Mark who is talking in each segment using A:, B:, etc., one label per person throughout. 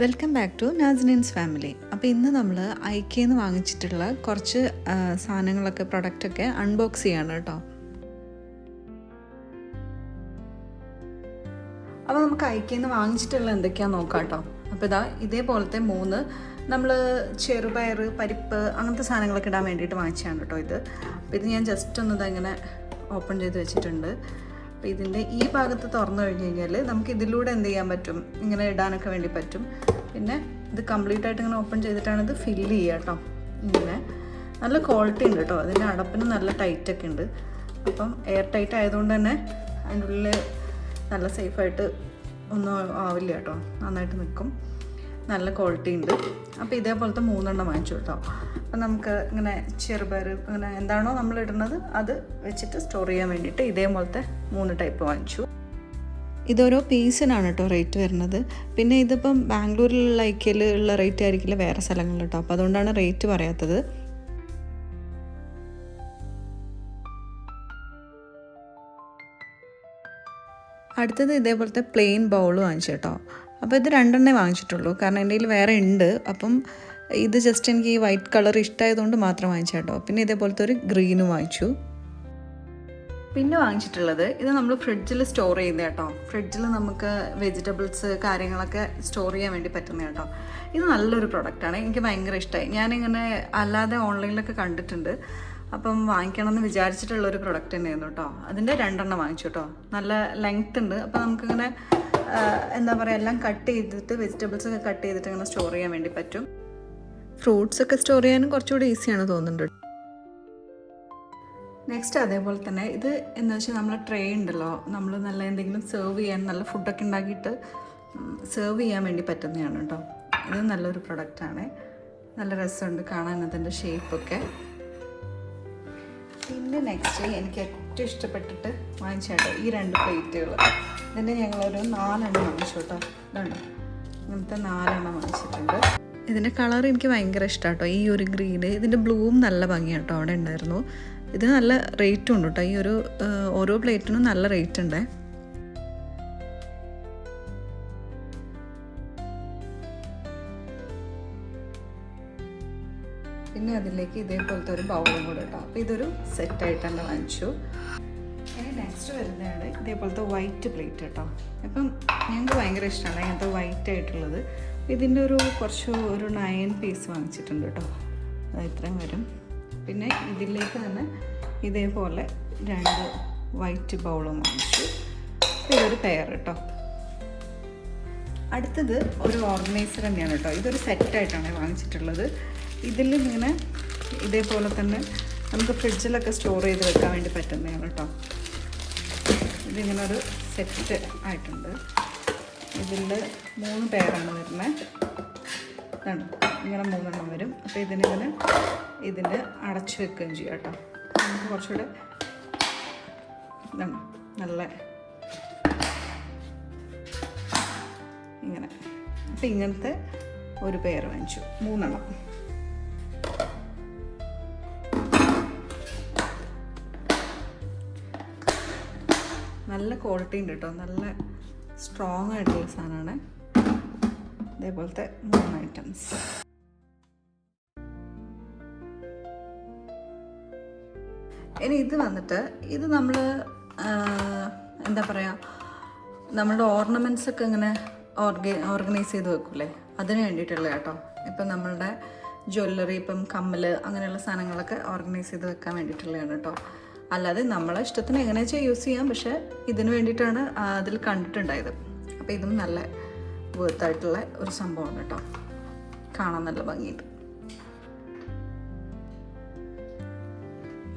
A: Welcome back to നാസിനിൻസ് family അപ്പോൾ ഇന്ന് നമ്മൾ ഐക്കേന്ന് വാങ്ങിച്ചിട്ടുള്ള കുറച്ച് സാധനങ്ങളൊക്കെ പ്രൊഡക്റ്റൊക്കെ അൺബോക്സ് ചെയ്യാണ് കേട്ടോ. അപ്പോൾ നമുക്ക് ഐക്കേന്ന് വാങ്ങിച്ചിട്ടുള്ള എന്തൊക്കെയാണെന്ന് നോക്കാം കേട്ടോ. അപ്പോൾ ഇതാ ഇതേപോലത്തെ മൂന്ന് നമ്മൾ ചെറുപയർ പരിപ്പ് അങ്ങനത്തെ സാധനങ്ങളൊക്കെ ഇടാൻ വേണ്ടിയിട്ട് വാങ്ങിച്ചതാണ് കേട്ടോ ഇത്. അപ്പോൾ ഇത് ഞാൻ ജസ്റ്റ് ഒന്ന് ഇതങ്ങനെ ഓപ്പൺ ചെയ്ത് വെച്ചിട്ടുണ്ട്. അപ്പോൾ ഇതിന്റെ ഈ ഭാഗത്ത് തുറന്നു കഴിഞ്ഞ് കഴിഞ്ഞാൽ നമുക്ക് ഇതിലൂടെ എന്ത് ചെയ്യാൻ പറ്റും? ഇങ്ങനെ ഇടാനൊക്കെ വേണ്ടി പറ്റും. പിന്നെ ഇത് കംപ്ലീറ്റ് ആയിട്ട് ഇങ്ങനെ ഓപ്പൺ ചെയ്തിട്ടാണ് ഇത് ഫില്ല് ചെയ്യുക കേട്ടോ. ഇങ്ങനെ. നല്ല ക്വാളിറ്റി ഉണ്ട് കേട്ടോ. അതിന്റെ അടപ്പിന് നല്ല ടൈറ്റൊക്കെ ഉണ്ട്. അപ്പം എയർ ടൈറ്റ് ആയതുകൊണ്ട് തന്നെ അതിന്റെ ഉള്ളിൽ നല്ല സേഫായിട്ട് ഒന്നും ആവില്ല കേട്ടോ. നന്നായിട്ട് നിൽക്കും നല്ല ക്വാളിറ്റി ഉണ്ട്. അപ്പോൾ ഇതേപോലത്തെ മൂന്നെണ്ണം വാങ്ങിച്ചു കേട്ടോ അപ്പം നമുക്ക് ഇങ്ങനെ ചെറുപയർ ഇങ്ങനെ എന്താണോ നമ്മൾ ഇടുന്നത് അത് വെച്ചിട്ട് സ്റ്റോർ ചെയ്യാൻ വേണ്ടിയിട്ട് ഇതേപോലത്തെ മൂന്ന് ടൈപ്പ് വാങ്ങിച്ചു. ഇതോരോ പീസിനാണ് കേട്ടോ റേറ്റ് വരുന്നത്. പിന്നെ ഇതിപ്പം ബാംഗ്ലൂരിലുള്ള ഐക്യയിൽ ഉള്ള റേറ്റ് ആയിരിക്കില്ല വേറെ സ്ഥലങ്ങളിൽ കേട്ടോ അപ്പോൾ അതുകൊണ്ടാണ് റേറ്റ് പറയാത്തത്. അടുത്തത് ഇതേപോലത്തെ പ്ലെയിൻ ബൗൾ വാങ്ങിച്ചു കേട്ടോ അപ്പോൾ ഇത് രണ്ടെണ്ണേ വാങ്ങിച്ചിട്ടുള്ളൂ. കാരണം എന്റെ കയ്യിൽ വേറെ ഉണ്ട്. അപ്പം ഇത് ജസ്റ്റ് എനിക്ക് ഈ വൈറ്റ് കളർ ഇഷ്ടമായതുകൊണ്ട് മാത്രം വാങ്ങിച്ചാട്ടോ പിന്നെ ഇതേപോലത്തെ ഒരു ഗ്രീനും വാങ്ങിച്ചു. പിന്നെ വാങ്ങിച്ചിട്ടുള്ളത് ഇത് നമ്മൾ ഫ്രിഡ്ജിൽ സ്റ്റോർ ചെയ്യുന്ന കേട്ടോ. ഫ്രിഡ്ജിൽ നമുക്ക് വെജിറ്റബിൾസ് കാര്യങ്ങളൊക്കെ സ്റ്റോർ ചെയ്യാൻ വേണ്ടി പറ്റുന്ന കേട്ടോ. ഇത് നല്ലൊരു പ്രൊഡക്റ്റാണ് എനിക്ക് ഭയങ്കര ഇഷ്ടമായി ഞാനിങ്ങനെ അല്ലാതെ ഓൺലൈനിലൊക്കെ കണ്ടിട്ടുണ്ട്. അപ്പം വാങ്ങിക്കണം എന്ന് വിചാരിച്ചിട്ടുള്ള ഒരു പ്രൊഡക്റ്റ് തന്നെയായിരുന്നു കേട്ടോ. അതിന്റെ രണ്ടെണ്ണം വാങ്ങിച്ചു കേട്ടോ. നല്ല ലെങ്ത് ഉണ്ട്. അപ്പം നമുക്കിങ്ങനെ എന്താ പറയുക എല്ലാം കട്ട് ചെയ്തിട്ട് വെജിറ്റബിൾസ് ഒക്കെ കട്ട് ചെയ്തിട്ട് ഇങ്ങനെ സ്റ്റോർ ചെയ്യാൻ വേണ്ടി പറ്റും. ഫ്രൂട്ട്സ് ഒക്കെ സ്റ്റോർ ചെയ്യാനും കുറച്ചുകൂടി ഈസിയാണ് തോന്നുന്നുണ്ട് നെക്സ്റ്റ് അതേപോലെ തന്നെ ഇത് എന്താ വെച്ചാൽ നമ്മളെ ട്രേ ഉണ്ടല്ലോ നമ്മൾ നല്ല എന്തെങ്കിലും സെർവ് ചെയ്യാൻ നല്ല ഫുഡൊക്കെ ഉണ്ടാക്കിയിട്ട് സെർവ് ചെയ്യാൻ വേണ്ടി പറ്റുന്നതാണ് കേട്ടോ ഇത് നല്ലൊരു പ്രൊഡക്റ്റാണ് നല്ല രസമുണ്ട് കാണാൻ അതിന്റെ ഷേപ്പൊക്കെ പിന്നെ നെക്സ്റ്റ് എനിക്ക് ഏറ്റവും ഇഷ്ടപ്പെട്ടിട്ട് വാങ്ങിച്ചാട്ടോ ഈ രണ്ട് പ്ലേറ്റുകൾ ഇതിന്റെ ഞങ്ങളൊരു നാലെണ്ണം വാങ്ങിച്ചു കേട്ടോ ഇതുണ്ട്? ഇങ്ങനത്തെ നാലെണ്ണം വാങ്ങിച്ചിട്ടുണ്ട്. ഇതിന്റെ കളർ എനിക്ക് ഭയങ്കര ഇഷ്ടമാട്ടോ ഈ ഒരു ഗ്രീന് ഇതിന്റെ ബ്ലൂവും നല്ല ഭംഗിയാണ് കേട്ടോ അവിടെ ഉണ്ടായിരുന്നു. ഇത് നല്ല റേറ്റും ഉണ്ട് കേട്ടോ ഈ ഒരു ഓരോ പ്ലേറ്റിനും നല്ല റേറ്റ് ഉണ്ട്. പിന്നെ അതിലേക്ക് ഇതേപോലത്തെ ഒരു ബൗളും കൂടെ കേട്ടോ അപ്പോൾ ഇതൊരു സെറ്റായിട്ട് തന്നെ വാങ്ങിച്ചു. ഇനി നെക്സ്റ്റ് വരുന്നതാണ് ഇതേപോലത്തെ വൈറ്റ് പ്ലേറ്റ് കേട്ടോ അപ്പം ഞങ്ങൾക്ക് ഭയങ്കര ഇഷ്ടമാണ് ഇങ്ങനത്തെ വൈറ്റ് ആയിട്ടുള്ളത്. ഇതിന്റെ ഒരു കുറച്ച് ഒരു നയൻ പീസ് വാങ്ങിച്ചിട്ടുണ്ട് കേട്ടോ. ഇത്രയും വരും. പിന്നെ ഇതിലേക്ക് തന്നെ ഇതേപോലെ രണ്ട് വൈറ്റ് ബൗളും വാങ്ങിച്ചു. ഇതൊരു പെയർ കേട്ടോ അടുത്തത് ഒരു ഓർഗനൈസർ തന്നെയാണ് കേട്ടോ. ഇതൊരു സെറ്റായിട്ടാണ് വാങ്ങിച്ചിട്ടുള്ളത്. ഇതിൽ ഇങ്ങനെ ഇതേപോലെ തന്നെ നമുക്ക് ഫ്രിഡ്ജിലൊക്കെ സ്റ്റോർ ചെയ്ത് വെക്കാൻ വേണ്ടി പറ്റുന്നതാണ് കേട്ടോ ഇതിങ്ങനെ ഒരു സെറ്റ് ആയിട്ടുണ്ട്. ഇതിൽ മൂന്ന് പേരാണ് വരുന്നത് ഇതാണ് ഇങ്ങനെ മൂന്നെണ്ണം വരും. അപ്പോൾ ഇതിനിങ്ങനെ ഇതിന്റെ അടച്ചു വെക്കുകയും ചെയ്യാം കേട്ടോ നമുക്ക് കുറച്ചുകൂടെ നല്ല ഇങ്ങനെ. അപ്പം ഇങ്ങനത്തെ ഒരു പേർ വാങ്ങിച്ചു. മൂന്നെണ്ണം. നല്ല ക്വാളിറ്റി ഉണ്ട് കേട്ടോ നല്ല സ്ട്രോങ് ആയിട്ടുള്ള സാധനമാണ്. ഇതേപോലത്തെ മൂന്ന് ഐറ്റംസ് ഇനി ഇത് വന്നിട്ട് ഇത് നമ്മൾ എന്താ പറയുക നമ്മുടെ ഓർണമെന്റ്സ് ഒക്കെ ഇങ്ങനെ ഓർഗ ഓർഗനൈസ് ചെയ്ത് വെക്കൂലേ അതിന് വേണ്ടിയിട്ടുള്ള കേട്ടോ. ഇപ്പം നമ്മളുടെ ജ്വല്ലറി ഇപ്പം കമ്മൽ അങ്ങനെയുള്ള സാധനങ്ങളൊക്കെ ഓർഗനൈസ് ചെയ്ത് വെക്കാൻ വേണ്ടിയിട്ടുള്ളതാണ് കേട്ടോ. അല്ലാതെ നമ്മളെ ഇഷ്ടത്തിന് എങ്ങനെ വെച്ചാൽ യൂസ് ചെയ്യാം പക്ഷെ ഇതിന് വേണ്ടിയിട്ടാണ് അതിൽ കണ്ടിട്ടുണ്ടായത്. അപ്പോൾ ഇതും നല്ല വേർത്തായിട്ടുള്ള ഒരു സംഭവമാണ് കേട്ടോ. കാണാൻ നല്ല ഭംഗിയുണ്ട്.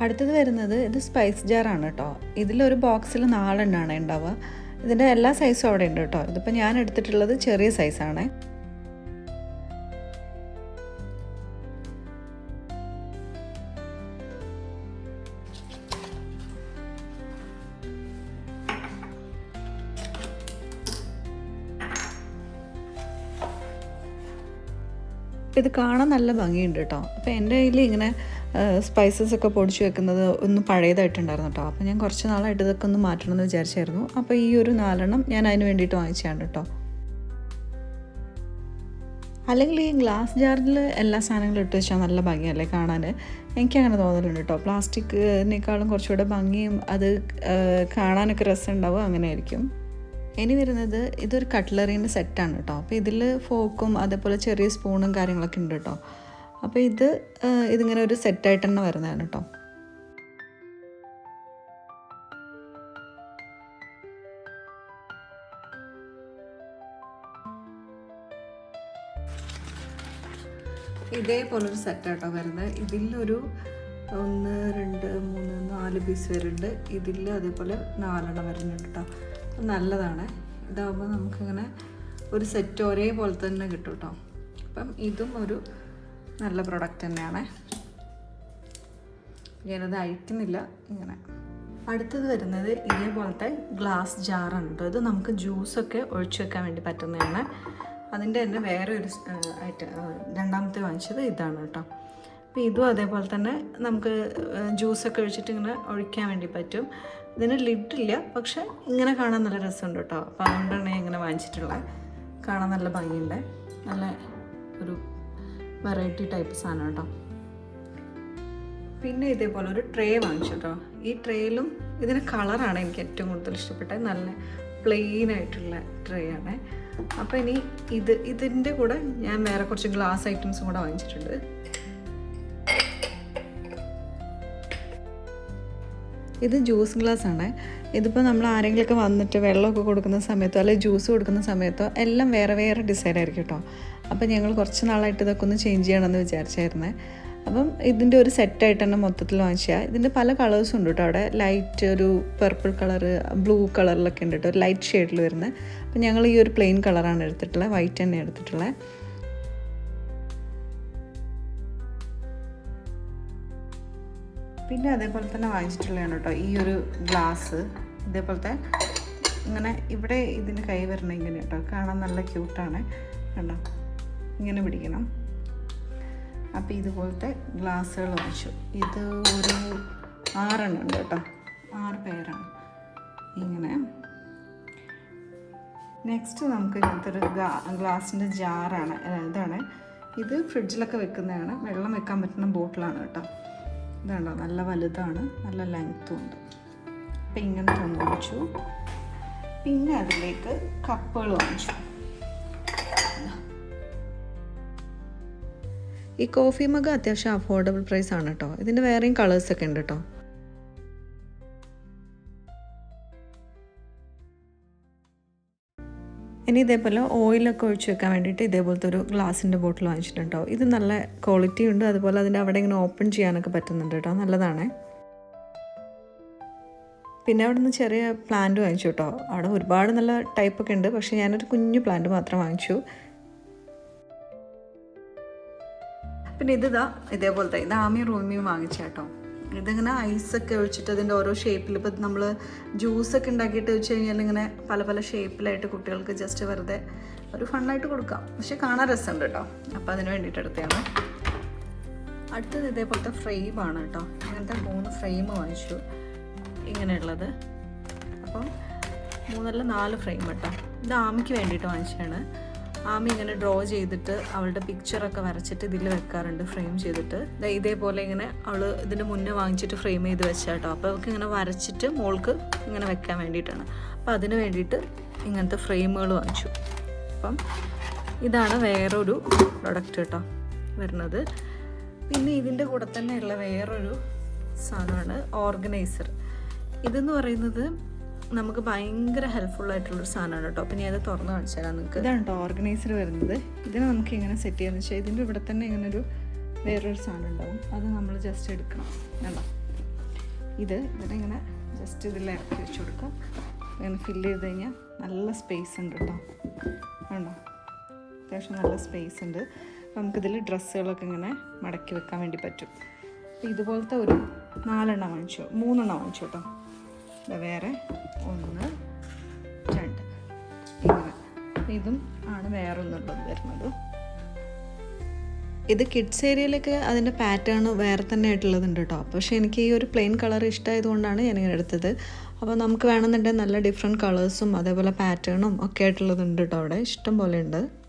A: അടുത്തത് വരുന്നത് ഇത് സ്പൈസ് ജാറാണ് കേട്ടോ. ഇതിലൊരു ബോക്സിൽ നാലെണ്ണമാണ് ഉണ്ടാവുക. ഇതിന്റെ എല്ലാ സൈസും അവിടെ ഉണ്ട് കേട്ടോ. ഇതിപ്പോൾ ഞാൻ എടുത്തിട്ടുള്ളത് ചെറിയ സൈസാണ് ഇത് കാണാൻ നല്ല ഭംഗിയുണ്ട് കേട്ടോ അപ്പോൾ എന്റെ കയ്യിൽ ഇങ്ങനെ സ്പൈസസ് ഒക്കെ പൊടിച്ച് വെക്കുന്നത് ഒന്ന് പഴയതായിട്ടുണ്ടായിരുന്നു കേട്ടോ അപ്പോൾ ഞാൻ കുറച്ച് നാളായിട്ട് ഇതൊക്കെ ഒന്ന് മാറ്റണം എന്ന് വിചാരിച്ചായിരുന്നു. അപ്പോൾ ഈ ഒരു നാലെണ്ണം ഞാൻ അതിന് വേണ്ടിയിട്ട് വാങ്ങിച്ചാണ് കേട്ടോ അല്ലെങ്കിൽ ഈ ഗ്ലാസ് ജാറിൽ എല്ലാ സാധനങ്ങളും ഇട്ട് വെച്ചാൽ നല്ല ഭംഗിയല്ലേ കാണാൻ എനിക്കങ്ങനെ തോന്നലുണ്ട് കേട്ടോ പ്ലാസ്റ്റിക്കിനേക്കാളും കുറച്ചുകൂടെ ഭംഗിയും അത് കാണാനൊക്കെ രസമുണ്ടാവും. അങ്ങനെ ആയിരിക്കും ഇനി വരുന്നത് ഇതൊരു കട്ട്ലറീന്റെ സെറ്റാണ് കേട്ടോ. അപ്പോൾ ഇതിൽ ഫോക്കും അതേപോലെ ചെറിയ സ്പൂണും കാര്യങ്ങളൊക്കെ ഉണ്ട് കേട്ടോ. അപ്പോൾ ഇത് ഇതിങ്ങനെ ഒരു സെറ്റായിട്ട് തന്നെ വരുന്നതാണ് കേട്ടോ. ഇതേപോലൊരു സെറ്റാട്ടോ വരുന്നത്. ഇതിലൊരു ഒന്ന് രണ്ട് മൂന്ന് നാല് പീസ് വരുന്നുണ്ട്. ഇതിൽ അതേപോലെ നാലെണ്ണം വരുന്നുണ്ട് കേട്ടോ. നല്ലതാണ്. ഇതാകുമ്പോൾ നമുക്കിങ്ങനെ ഒരു സെറ്റ് ഒരേപോലെ തന്നെ കിട്ടും കേട്ടോ അപ്പം ഇതും ഒരു നല്ല പ്രൊഡക്റ്റ് തന്നെയാണ്. ഞാനത് അയക്കുന്നില്ല ഇങ്ങനെ. അടുത്തത് വരുന്നത് ഇതേപോലത്തെ ഗ്ലാസ് ജാറാണ് കേട്ടോ ഇത് നമുക്ക് ജ്യൂസൊക്കെ ഒഴിച്ചു വെക്കാൻ വേണ്ടി പറ്റുന്നതാണ്. അതിന്റെ തന്നെ വേറെ ഒരു ഐറ്റം രണ്ടാമത്തെ വാങ്ങിച്ചത് ഇതാണ് കേട്ടോ. അപ്പോൾ ഇതും അതേപോലെ തന്നെ നമുക്ക് ജ്യൂസൊക്കെ ഒഴിച്ചിട്ട് ഇങ്ങനെ ഒഴിക്കാൻ വേണ്ടി പറ്റും. ഇതിന് ലിഡില്ല പക്ഷെ ഇങ്ങനെ കാണാൻ നല്ല രസമുണ്ട് കേട്ടോ. അപ്പോൾ അതുകൊണ്ടാണ് ഇങ്ങനെ വാങ്ങിച്ചിട്ടുള്ളത് കാണാൻ നല്ല ഭംഗിയുണ്ട്. നല്ല ഒരു വെറൈറ്റി ടൈപ്പ് സാധനം കേട്ടോ. പിന്നെ ഇതേപോലെ ഒരു ട്രേ വാങ്ങിച്ചു കേട്ടോ. ഈ ട്രേയിലും ഇതിന് കളറാണ് എനിക്ക് ഏറ്റവും കൂടുതൽ ഇഷ്ടപ്പെട്ടത്. നല്ല പ്ലെയിൻ ആയിട്ടുള്ള ട്രേ ആണ്. അപ്പോൾ ഇനി ഇത് ഇതിന്റെ കൂടെ ഞാൻ വേറെ കുറച്ച് ഗ്ലാസ് ഐറ്റംസും കൂടെ വാങ്ങിച്ചിട്ടുണ്ട്. ഇത് ജ്യൂസ് ഗ്ലാസ് ആണ്. ഇതിപ്പോൾ നമ്മൾ ആരെങ്കിലുമൊക്കെ വന്നിട്ട് വെള്ളമൊക്കെ കൊടുക്കുന്ന സമയത്തോ അല്ലെങ്കിൽ ജ്യൂസ് കൊടുക്കുന്ന സമയത്തോ എല്ലാം വേറെ വേറെ ഡിസൈൻ ആയിരിക്കും കേട്ടോ അപ്പോൾ ഞങ്ങൾ കുറച്ച് നാളായിട്ട് ഇതൊക്കെ ഒന്ന് ചേഞ്ച് ചെയ്യണമെന്ന് വിചാരിച്ചായിരുന്നേ. അപ്പം ഇതിന്റെ ഒരു സെറ്റായിട്ട് തന്നെ മൊത്തത്തിൽ വാങ്ങിച്ചാൽ ഇതിന്റെ പല കളേഴ്സും ഉണ്ട് കേട്ടോ അവിടെ. ലൈറ്റ് ഒരു പർപ്പിൾ കളറ് ബ്ലൂ കളറിലൊക്കെ ഉണ്ട് കേട്ടോ ഒരു ലൈറ്റ് ഷെയ്ഡിൽ വരുന്നത് അപ്പം ഞങ്ങൾ ഈ ഒരു പ്ലെയിൻ കളറാണ് എടുത്തിട്ടുള്ളത് വൈറ്റ് തന്നെ എടുത്തിട്ടുള്ളത് പിന്നെ അതേപോലെ തന്നെ വാങ്ങിച്ചിട്ടുള്ളതാണ് കേട്ടോ. ഈ ഒരു ഗ്ലാസ് ഇതേപോലത്തെ ഇങ്ങനെ ഇവിടെ ഇതിന് കൈ വരണം ഇങ്ങനെ കേട്ടോ. കാണാൻ നല്ല ക്യൂട്ടാണ് കണ്ടോ? ഇങ്ങനെ പിടിക്കണം. അപ്പോൾ ഇതുപോലത്തെ ഗ്ലാസ്സുകൾ വാങ്ങിച്ചു. ഇത് ഒരു ആറെണ്ണം ഉണ്ട് കേട്ടോ. ആറ് പേരാണ്. ഇങ്ങനെ. നെക്സ്റ്റ് നമുക്ക് ഇങ്ങനത്തെ ഒരു ഗ്ലാസിന്റെ ജാറാണ് ഇതാണ്. ഇത് ഫ്രിഡ്ജിലൊക്കെ വെക്കുന്നതാണ്. വെള്ളം വെക്കാൻ പറ്റുന്ന ബോട്ടിലാണ് കേട്ടോ. ഇതാണ്ടോ നല്ല വലുതാണ് നല്ല ലെങ്ത്തും ഉണ്ട്. അപ്പം ഇങ്ങനെ തന്നു വാങ്ങിച്ചു പിന്നെ അതിലേക്ക് കപ്പുകൾ വാങ്ങിച്ചു. ഈ കോഫി മഗ് അത്യാവശ്യം അഫോർഡബിൾ പ്രൈസ് ആണ് കേട്ടോ ഇതിന്റെ വേറെയും കളേഴ്സൊക്കെ ഉണ്ട് കേട്ടോ ഇനി ഇതേപോലെ ഓയിലൊക്കെ ഒഴിച്ച് വെക്കാൻ വേണ്ടിയിട്ട് ഇതേപോലത്തെ ഒരു ഗ്ലാസിന്റെ ബോട്ടിൽ വാങ്ങിച്ചിട്ടുണ്ടോ ഇത് നല്ല ക്വാളിറ്റി ഉണ്ട്. അതുപോലെ അതിന്റെ അവിടെ ഇങ്ങനെ ഓപ്പൺ ചെയ്യാനൊക്കെ പറ്റുന്നുണ്ട് കേട്ടോ. നല്ലതാണ്. പിന്നെ അവിടെ നിന്ന് ചെറിയ പ്ലാന്റ് വാങ്ങിച്ചു കേട്ടോ. അവിടെ ഒരുപാട് നല്ല ടൈപ്പൊക്കെ ഉണ്ട്. പക്ഷേ ഞാനൊരു കുഞ്ഞു പ്ലാന്റ് മാത്രം വാങ്ങിച്ചു. പിന്നെ ഇതാ ഇതേപോലത്തെ ഇത് ആമിയും റൂമിയും വാങ്ങിച്ചു കേട്ടോ. ഇതിങ്ങനെ ഐസൊക്കെ ഒഴിച്ചിട്ട് അതിന്റെ ഓരോ ഷേപ്പിൽ ഇപ്പം നമ്മൾ ജ്യൂസൊക്കെ ഉണ്ടാക്കിയിട്ട് വെച്ച് കഴിഞ്ഞാൽ ഇങ്ങനെ പല പല ഷേപ്പിലായിട്ട് കുട്ടികൾക്ക് ജസ്റ്റ് വെറുതെ ഒരു ഫണ്ണായിട്ട് കൊടുക്കാം. പക്ഷെ കാണാൻ രസമുണ്ട് കേട്ടോ അപ്പോൾ അതിന് വേണ്ടിയിട്ട് എടുത്തതാണ്. അടുത്തത് ഇതേപോലത്തെ ഫ്രെയിമാണ് കേട്ടോ അങ്ങനത്തെ മൂന്ന് ഫ്രെയിം വാങ്ങിച്ചു. ഇങ്ങനെയുള്ളത്. അപ്പം മൂന്നല്ല നാല് ഫ്രെയിം കേട്ടോ ഇത് ആമയ്ക്ക് വേണ്ടിയിട്ട് വാങ്ങിച്ചതാണ്. ആമി ഇങ്ങനെ ഡ്രോ ചെയ്തിട്ട് അവളുടെ പിക്ചറൊക്കെ വരച്ചിട്ട് ഇതിൽ വെക്കാറുണ്ട് ഫ്രെയിം ചെയ്തിട്ട്. ഇതേപോലെ ഇങ്ങനെ അവൾ ഇതിന് മുന്നേ വാങ്ങിച്ചിട്ട് ഫ്രെയിം ചെയ്ത് വെച്ചാട്ടോ. അപ്പോൾ അവൾക്ക് ഇങ്ങനെ വരച്ചിട്ട് മോൾക്ക് ഇങ്ങനെ വെക്കാൻ വേണ്ടിയിട്ടാണ്. അപ്പോൾ അതിന് വേണ്ടിയിട്ട് ഇങ്ങനത്തെ ഫ്രെയിമുകൾ വാങ്ങിച്ചു. അപ്പം ഇതാണ് വേറൊരു പ്രൊഡക്റ്റ് കേട്ടോ വരുന്നത്. പിന്നെ ഇതിന്റെ കൂടെ തന്നെയുള്ള വേറൊരു സാധനമാണ് ഓർഗനൈസർ ഇതെന്ന് പറയുന്നത് നമുക്ക് ഭയങ്കര ഹെൽപ്ഫുൾ ആയിട്ടുള്ളൊരു സാധനമാണ് കേട്ടോ. അപ്പം ഞാൻ അത് തുറന്ന് കാണിച്ചു തരാം നിങ്ങൾക്ക് ഇതാണ് കേട്ടോ ഓർഗനൈസർ വരുന്നത്. ഇതിനെ നമുക്ക് ഇങ്ങനെ സെറ്റ് ചെയ്യാന്ന് വെച്ചാൽ ഇതിന്റെ ഇവിടെ തന്നെ ഇങ്ങനെ ഒരു വേറൊരു സാധനം ഉണ്ടാവും. അത് നമ്മൾ ജസ്റ്റ് എടുക്കണം. കണ്ടോ? ഇത് ഇതിനിങ്ങനെ ജസ്റ്റ് ഇതിൽ ഇറക്കി വെച്ച് കൊടുക്കാം. ഇങ്ങനെ ഫില്ല് ചെയ്ത് കഴിഞ്ഞാൽ നല്ല സ്പേസ് ഉണ്ട് കേട്ടോ. കണ്ടോ? അത്യാവശ്യം നല്ല സ്പേസ് ഉണ്ട്. നമുക്കിതിൽ ഡ്രസ്സുകളൊക്കെ ഇങ്ങനെ മടക്കി വെക്കാൻ വേണ്ടി പറ്റും. ഇതുപോലത്തെ ഒരു നാലെണ്ണം വാങ്ങിച്ചു? മൂന്നെണ്ണം വാങ്ങിച്ചു കേട്ടോ? വേറെ ഒന്ന് രണ്ട്. ഇങ്ങനെ. ഇതും ആണ് വേറെ ഒന്നുള്ളത് വരുന്നത്. ഇത് കിഡ്സ് ഏരിയയിലൊക്കെ അതിന്റെ പാറ്റേൺ വേറെ തന്നെ ആയിട്ടുള്ളതുണ്ട് കേട്ടോ പക്ഷേ എനിക്ക് ഈ ഒരു പ്ലെയിൻ കളർ ഇഷ്ടമായതുകൊണ്ടാണ് ഞാനിങ്ങനെ എടുത്തത്. അപ്പോൾ നമുക്ക് വേണമെന്നുണ്ടെങ്കിൽ നല്ല ഡിഫറെന്റ് കളേഴ്സും അതേപോലെ പാറ്റേണും ഒക്കെ ആയിട്ടുള്ളതുണ്ട് കേട്ടോ അവിടെ. ഇഷ്ടം പോലെ ഉണ്ട്.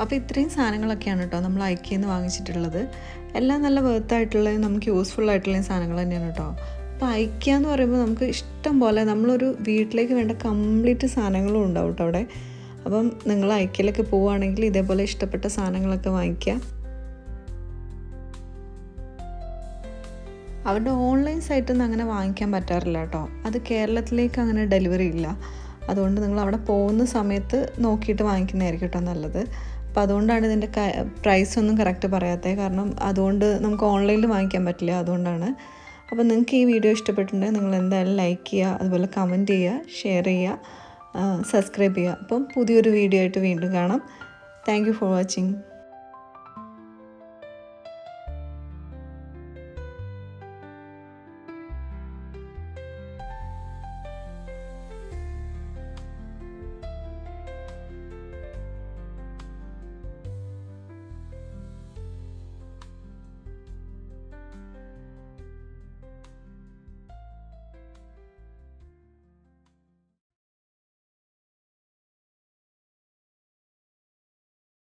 A: അപ്പോൾ ഇത്രയും സാധനങ്ങളൊക്കെയാണ് കേട്ടോ നമ്മൾ ഐക്യയിൽ നിന്ന് വാങ്ങിച്ചിട്ടുള്ളത്. എല്ലാം നല്ല വേർത്തായിട്ടുള്ളതും നമുക്ക് യൂസ്ഫുൾ ആയിട്ടുള്ള സാധനങ്ങൾ തന്നെയാണ് കേട്ടോ. അപ്പോൾ ഐക്യ എന്ന് പറയുമ്പോൾ നമുക്ക് ഇഷ്ടം പോലെ നമ്മളൊരു വീട്ടിലേക്ക് വേണ്ട കംപ്ലീറ്റ് സാധനങ്ങളും ഉണ്ടാവും കേട്ടോ അവിടെ. അപ്പം നിങ്ങൾ ഐക്യയിലൊക്കെ പോവുകയാണെങ്കിൽ ഇതേപോലെ ഇഷ്ടപ്പെട്ട സാധനങ്ങളൊക്കെ വാങ്ങിക്കുക. അവരുടെ ഓൺലൈൻ സൈറ്റിൽ നിന്ന് അങ്ങനെ വാങ്ങിക്കാൻ പറ്റാറില്ല കേട്ടോ. അത് കേരളത്തിലേക്ക് അങ്ങനെ ഡെലിവറി ഇല്ല. അതുകൊണ്ട് നിങ്ങൾ അവിടെ പോകുന്ന സമയത്ത് നോക്കിയിട്ട് വാങ്ങിക്കുന്നതായിരിക്കും കേട്ടോ നല്ലത്. അപ്പോൾ അതുകൊണ്ടാണ് ഇതിന്റെ പ്രൈസ് ഒന്നും കറക്റ്റ് പറയാത്തത്. കാരണം അതുകൊണ്ട് നമുക്ക് ഓൺലൈനിൽ വാങ്ങിക്കാൻ പറ്റില്ല അതുകൊണ്ടാണ്. അപ്പോൾ നിങ്ങൾക്ക് ഈ വീഡിയോ ഇഷ്ടപ്പെട്ടിട്ടുണ്ടെങ്കിൽ നിങ്ങൾ എന്തായാലും ലൈക്ക് ചെയ്യുക അതുപോലെ കമന്റ് ചെയ്യുക ഷെയർ ചെയ്യുക സബ്സ്ക്രൈബ് ചെയ്യുക. അപ്പം പുതിയൊരു വീഡിയോ ആയിട്ട് വീണ്ടും കാണാം. Thank for watching